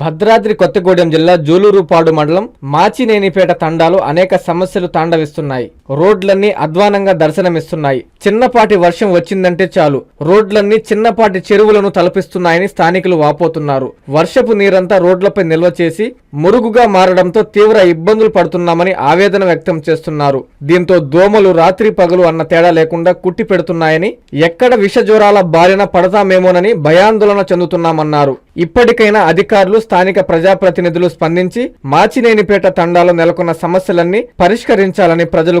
భద్రాద్రి కొత్తగూడెం జిల్లా జూలూరుపాడు మండలం మాచినేనిపేట తండాలు అనేక సమస్యలు తాండవిస్తున్నాయి. రోడ్లన్నీ అధ్వానంగా దర్శనమిస్తున్నాయి. చిన్నపాటి వర్షం వచ్చిందంటే చాలు. రోడ్లన్నీ చిన్నపాటి చెరువులను తలపిస్తున్నాయని స్థానికులు వాపోతున్నారు. వర్షపు నీరంతా రోడ్లపై నిల్వ చేసి మురుగుగా మారడంతో తీవ్ర ఇబ్బందులు పడుతున్నామని ఆవేదన వ్యక్తం చేస్తున్నారు. దీంతో దోమలు రాత్రి పగలు అన్న తేడా లేకుండా కుట్టి పెడుతున్నాయని ఎక్కడ విషజ్వరాల బారిన పడతామేమోనని భయాందోళన చెందుతున్నామన్నారు. ఇప్పటికైనా అధికారులు స్థానిక ప్రజాప్రతినిధులు స్పందించి మాచినేనిపేట తండాలో నెలకొన్న సమస్యలన్నీ పరిష్కరించాలని ప్రజలు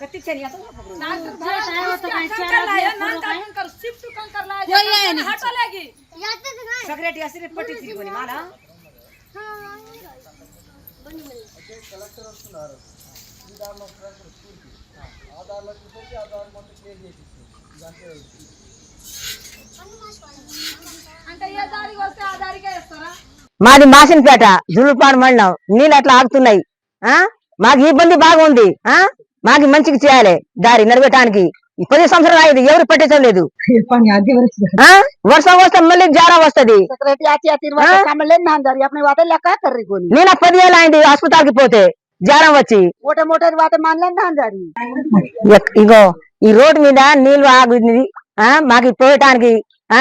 कति चलिया तो कंकर शिफ्ट कंकर लाए कोई है नहीं। हटो लगी। सगरेट या सिर्फ़ पटी थी कोनी माला कलेक्टर ऑफ़ सुनार आधार नंबर आधार नंबर के आधार नंबर के लिए जानते हो మాది మాసినపేట జులుపాడు మండలం. నీళ్ళు అట్లా ఆగుతున్నాయి. ఆ? మాకు ఇబ్బంది బాగుంది ఆ? మాకు మంచికి చేయాలి. దారి నిలబెట్టడానికి పది సంవత్సరాలు అయింది ఎవరు పెట్టించడం లేదు. వర్షం వస్తే మళ్ళీ జ్వరం వస్తుంది. నేను పది ఏళ్ళు అయింది హాస్పిటల్కి పోతే జ్వరం వచ్చి. ఇగో ఈ రోడ్డు మీద నీళ్ళు ఆగుంది మాకు పోయటానికి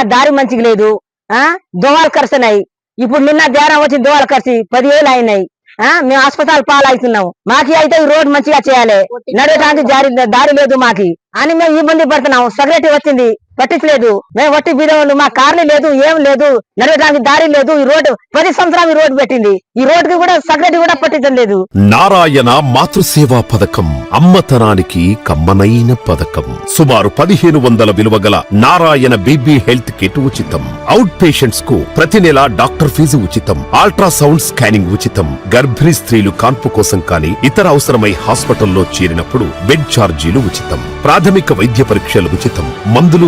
దారి మంచిగా లేదు. ఆ? దోవాలు కరుస్తున్నాయి. ఇప్పుడు నిన్న జ్వరం వచ్చి దోవల ఖర్చు పదివేలు అయినాయి. ఆ మేము హాస్పిటల్ పాలవుతున్నాము. మాకి అయితే ఈ రోడ్ మంచిగా చేయాలి. నడవటానికి జారి దారి లేదు మాకి. అని మేము ఇబ్బంది పడుతున్నాం సెక్రటరీ వచ్చింది పట్టించలేదు. మేము వట్టి బీదవాళ్ళు మా కార్లు లేదు ఏం లేదు నడవడానికి దారి లేదు ఈ రోడ్డు పది సంవత్సరాలు ఈ రోడ్డు పెట్టింది. ఈ రోడ్డుకి కూడా సగటి కూడా పట్టించలేదు నారాయణ మాతృసేవా పథకం అమ్మతనానికి కమ్మనైన పథకం. సుమారు పదిహేను వందల విలువ గల నారాయణ బీబీ హెల్త్ కిట్ ఉచితం. అవుట్ పేషెంట్స్కు ప్రతి నెల డాక్టర్ ఫీజు ఉచితం. అల్ట్రాసౌండ్ స్కానింగ్ ఉచితం. గర్భిణీ స్త్రీలు కాన్పు కోసం కానీ ఇతర అవసరమై హాస్పిటల్లో చేరినప్పుడు బెడ్ ఛార్జీలు ఉచితం. ప్రాథమిక వైద్య పరీక్షలు ఉచితం. మందులు